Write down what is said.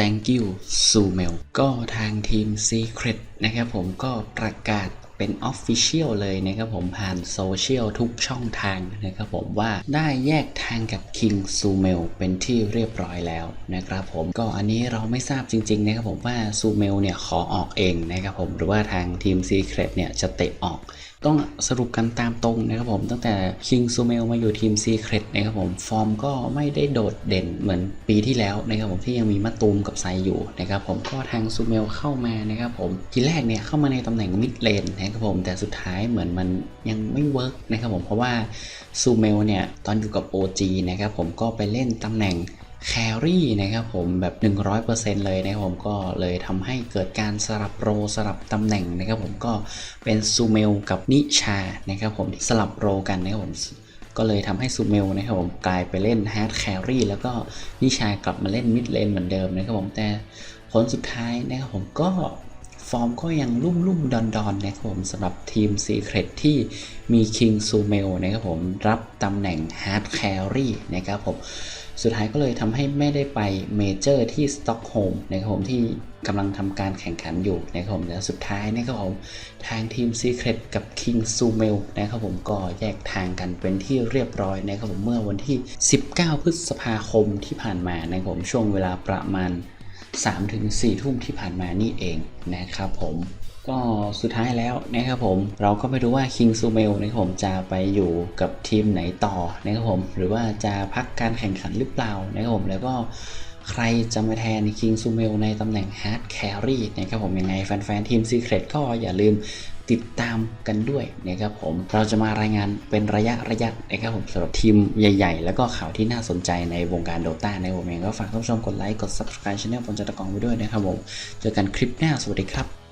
thank you ซูเมลก็ทางทีม Secret นะครับผมก็ประกาศเป็น Official เลยนะครับผมผ่านโซเชียลทุกช่องทางนะครับผมว่าได้แยกทางกับ King ซูเมลเป็นที่เรียบร้อยแล้วนะครับผมก็อันนี้เราไม่ทราบจริงๆนะครับผมว่าซูเมลเนี่ยขอออกเองนะครับผมหรือว่าทางทีม Secret เนี่ยจะเตะออกต้องสรุปกันตามตรงนะครับผมตั้งแต่ King s u m e l มาอยู่ทีม Secret นะครับผมฟอร์มก็ไม่ได้โดดเด่นเหมือนปีที่แล้วนะครับผมที่ยังมีมะตูมกับไซอยู่นะครับผมก็ทาง s u m e l เข้ามานะครับผมทีแรกเนี่ยเข้ามาในตำแหน่งมิดเลนนะครับผมแต่สุดท้ายเหมือนมันยังไม่เวิร์กนะครับผมเพราะว่า s u m e l เนี่ยตอนอยู่กับ OG นะครับผมก็ไปเล่นตำแหน่งแครี่นะครับผมแบบ 100%เลยนะครับผมก็เลยทำให้เกิดการสลับโรสลับตำแหน่งนะครับผมก็เป็นซูเมลกับนิชานะครับผมสลับโรกันนะครับผมก็เลยทำให้ซูเมลนะครับผมกลายไปเล่นฮาร์ดแครี่แล้วก็นิชากลับมาเล่นมิดเลนเหมือนเดิมนะครับผมแต่ผลสุดท้ายนะครับผมก็ ฟอร์มก็ยังรุ่มรุ่มดอนดอนนะครับผมสำหรับทีม Secret ที่มี King s u m e l นะครับผมรับตำแหน่ง Hard Carry นะครับผมสุดท้ายก็เลยทำให้ไม่ได้ไปเมเจอร์ที่สต็อกโฮมนะครับผมที่กำลังทำการแข่งขันอยู่นะครับผมและสุดท้ายนะครับผมทางทีม Secret กับ King s u m e l นะครับผมก็แยกทางกันเป็นที่เรียบร้อยนะครับผมเมื่อวันที่ 19 พฤษภาคมที่ผ่านมานะครับผมช่วงเวลาประมาณ 3ถึง4ทุ่มที่ผ่านมานี่เองนะครับผมก็สุดท้ายแล้วนะครับผมเราก็ไม่รู้ว่าคิงซูเมลนะครับผมจะไปอยู่กับทีมไหนต่อนะครับผมหรือว่าจะพักการแข่งขันหรือเปล่านะครับผมแล้วก็ใครจะมาแทนคิงซูเมลในตำแหน่งฮาร์ดแครี่นะครับผมยังไงแฟนๆทีมซีเครตก็อย่าลืม ติดตามกันด้วยนะครับผมเราจะมารายงานเป็นระยะระยะนะครับผมสำหรับทีมใหญ่ ๆ แล้วก็ข่าวที่น่าสนใจในวงการโดตาในผมเองก็ฝากท่านผู้ชมกดไลค์กด subscribe channel ปนจัตรกองไว้ด้วยนะครับผมเจอกันคลิปหน้าสวัสดีครับ